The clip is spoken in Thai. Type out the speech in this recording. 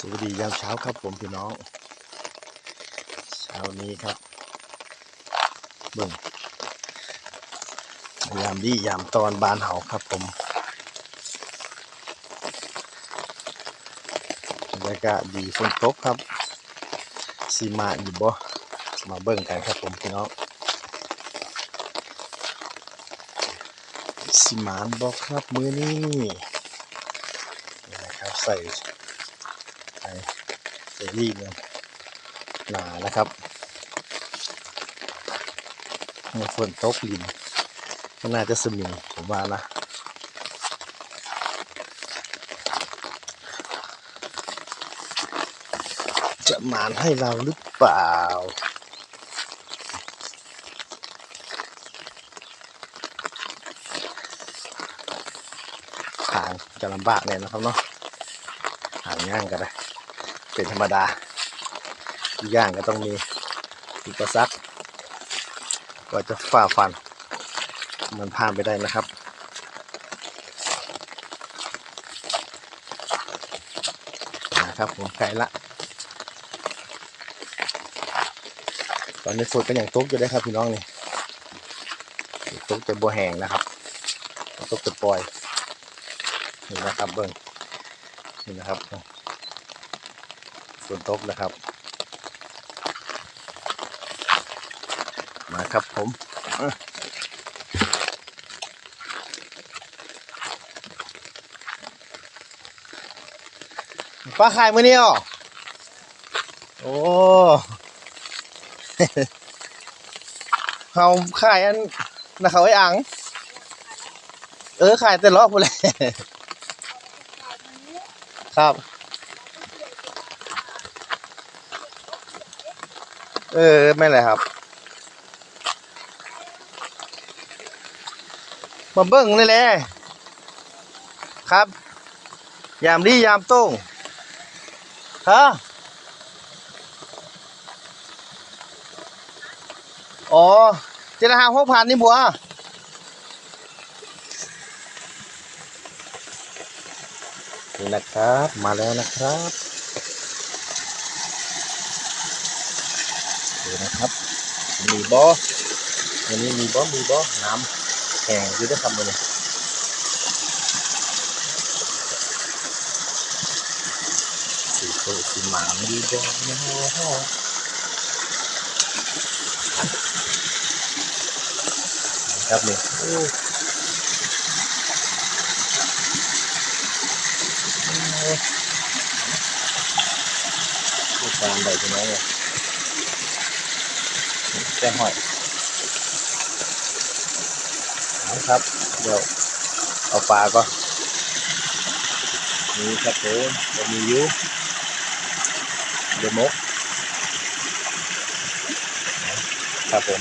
สวัสดียามเช้าครับผมพี่น้อง เช้านี้ครับเบิ่งยามดียามตอนบานเฮาครับผมบรรยากาศดีฝนตกครับสีมาอยู่บ่มาเบิ่งกันครับผมพี่น้องสีมานบอกครับมือนี้นะครับใส่ ใส่ใส่รีบเนี่ยหนานะครับเมื่อฝนตกลินก็น่าจะสมิงผมว่านะจะหมานให้เราหรือเปล่าทางจะลำบากเลยนะครับเนาะหางย่างก็ได้ เป็นธรรมดาทุกอย่างก็ต้องมีอุปสรรคกว่าจะฝ่าฟัน มันผ่านไปได้นะครับนะครับผมไกลละ ตอนนี้ฝนก็ยังตกอยู่ได้ครับพี่น้องนี่ตกจะบัวแห้งนะครับตกจะปล่อยนี่นะครับเบิ้งนี่นะครับ ฝนตกนะครับ มาครับผมป้าขายมือนี้อะโอ้เขาขายอันนะเขาไอ้อัง เออขายแต่รอบพูดเลยครับ เออไม่เลยครับมาเบิ้งนี่แหละครับ ยามดียามโต้งฮะอ๋อเจรหาหกพันนี่บัวนี่นะครับ มาแล้วนะครับ ดูนะครับ มีบอวันนี้มีบอมีบอน้ำแข็งอยู่ด้วยครับมือนี้สีโตสีหมางดีบอเนาะครับนี่โอ้ตามได้ใช่ไหมเนี่ย แจ้งหอยนะครับ เดี๋ยวเอาปลาก็นี่ครับผมจะมียูเดมกครับผม